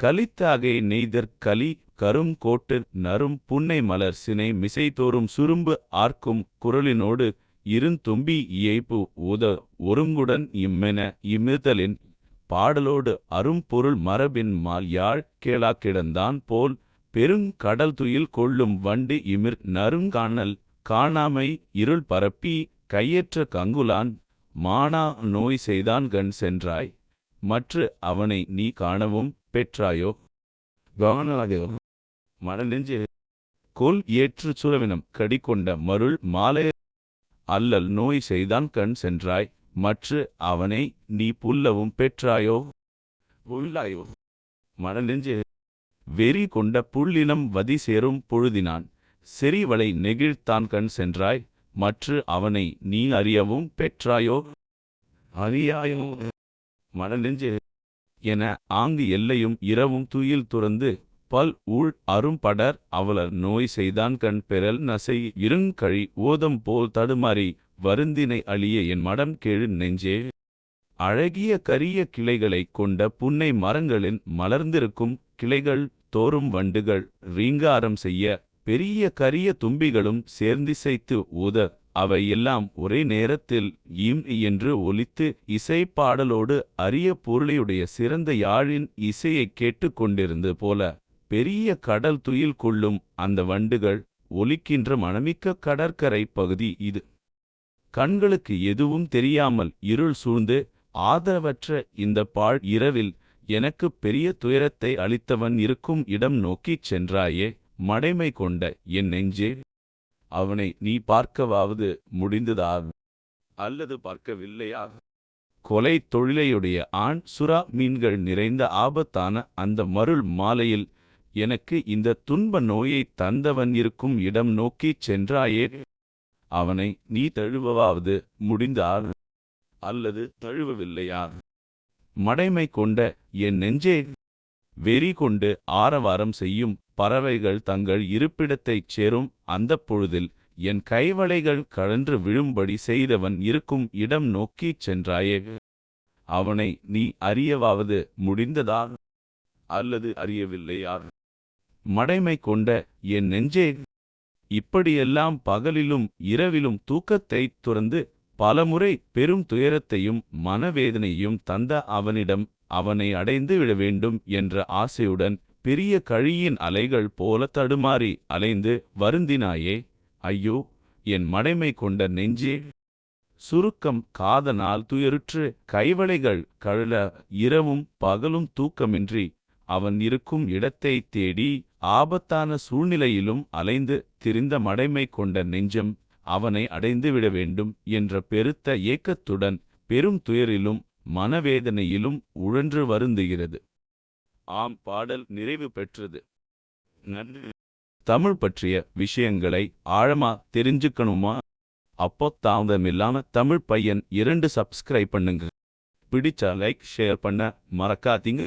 கலித்தாகை நெய்தற் கலி கரும் கோட்டு நரும் புன்னை மலர் சினை மிசைதோறும் சுரும்பு ஆர்க்கும் குரலினோடு இருந்தும்பி இயைப்பு ஊத ஒருங்குடன் இம்மென இமிர்தலின் பாடலோடு அரும்பொருள் மரபின் மால் யாழ் கேளா கிடந்தான் போல் பெருங் கடல் துயில் கொள்ளும் வண்டு இமிர் நறுங்காணல் காணாமை இருள் பரப்பி கையற்ற கங்குலான் மானா நோய் செய்தான் கண் சென்றாய் மற்று அவனை நீ காணவும் பெற்றாயோ? கவனாதோ மனநெஞ்சு. கோல் ஏற்று சுரவினம். கடிகொண்ட மருள் மாலை அல்லல் நோய் செய்தான் கண் சென்றாய். மற்று அவனை நீ புல்லவும் பெற்றாயோ? உள்ளாயோ. மனநெஞ்சு. வெறி கொண்ட புள்ளினம் வதி சேரும் பொழுதினான். செறிவளை நெகிழ்த்தான் கண் சென்றாய். மற்று அவனை நீ அறியவும் பெற்றாயோ? அறியாயோ. மனநெஞ்சு. என ஆங்கு எல்லையும் இரவும் துயில் துறந்து பல் ஊழ் அரும்படர் அவலர் நோய் செய்தான் கண் பெறல் நசை இருங்கழி ஓதம் போல் தடுமாறி வருந்தினை அழிய என் மடம் கேழு நெஞ்சே. அழகிய கரிய கிளைகளைக் கொண்ட புன்னை மரங்களின் மலர்ந்திருக்கும் கிளைகள் தோறும் வண்டுகள் ரீங்காரம் செய்ய பெரிய கரிய தும்பிகளும் சேர்ந்திசைத்து ஊத அவை எல்லாம் ஒரே நேரத்தில் ஈம் என்று ஒலித்து இசை பாடலோடு அரிய பொருளையுடைய சிறந்த யாழின் இசையைக் கேட்டுக்கொண்டிருந்து போல பெரிய கடல் துயில் கொள்ளும் அந்த வண்டுகள் ஒலிக்கின்ற மணமிக்க கடற்கரை பகுதி இது. கண்களுக்கு எதுவும் தெரியாமல் இருள் சூழ்ந்து ஆதரவற்ற இந்த பாழ் இரவில் எனக்கு பெரிய துயரத்தை அளித்தவன் இருக்கும் இடம் நோக்கிச் சென்றாயே மடைமை கொண்ட என் நெஞ்சே. அவனை நீ பார்க்கவாவது முடிந்ததா? அல்லது பார்க்கவில்லையா? கொலை தொழிலையுடைய ஆண் சுறா மீன்கள் நிறைந்த ஆபத்தான அந்த மருள் மாலையில் எனக்கு இந்த துன்ப நோயை தந்தவன் இருக்கும் இடம் நோக்கிச் சென்றாயே அவனை நீ தழுவவாவது முடிந்தா? அல்லது தழுவவில்லையா? மடைமை கொண்ட என் நெஞ்சே வெறி கொண்டு ஆரவாரம் செய்யும் பறவைகள் தங்கள் இருப்பிடத்தைச் சேரும். அந்தப் பொழுதில் என் கைவளைகள் கழன்று விழும்படி செய்தவன் இருக்கும் இடம் நோக்கிச் சென்றாயே. அவனை நீ அறியவாவது முடிந்ததா? அல்லது அறியவில்லையா? மடைமை கொண்ட என் நெஞ்சே. இப்படியெல்லாம் பகலிலும் இரவிலும் தூக்கத்தைத் துறந்து பலமுறை பெரும் துயரத்தையும் மனவேதனையும் தந்த அவனிடம் அவனை அடைந்து விட வேண்டும் என்ற ஆசையுடன் பெரிய கழியின் அலைகள் போல தடுமாறி அலைந்து வருந்தினாயே ஐயோ என் மடைமை கொண்ட நெஞ்சே சுருக்கம் காதனால் துயருற்று கைவளைகள் கழல இரவும் பகலும் தூக்கமின்றி அவன் இருக்கும் இடத்தை தேடி ஆபத்தான சூழ்நிலையிலும் அலைந்து திரிந்த மடைமை கொண்ட நெஞ்சம் அவனை அடைந்து விட வேண்டும் என்ற பெருத்த ஏக்கத்துடன் பெரும் துயரிலும் மனவேதனையிலும் உழன்று வருந்துகிறது. ஆம் பாடல் நிறைவு பெற்றது. நன்றி. தமிழ் பற்றிய விஷயங்களை ஆழமா தெரிஞ்சுக்கணுமா? அப்போ தாமதமில்லாம தமிழ் பையன் இரண்டு சப்ஸ்கிரைப் பண்ணுங்க. பிடிச்சா லைக் ஷேர் பண்ண மறக்காதீங்க.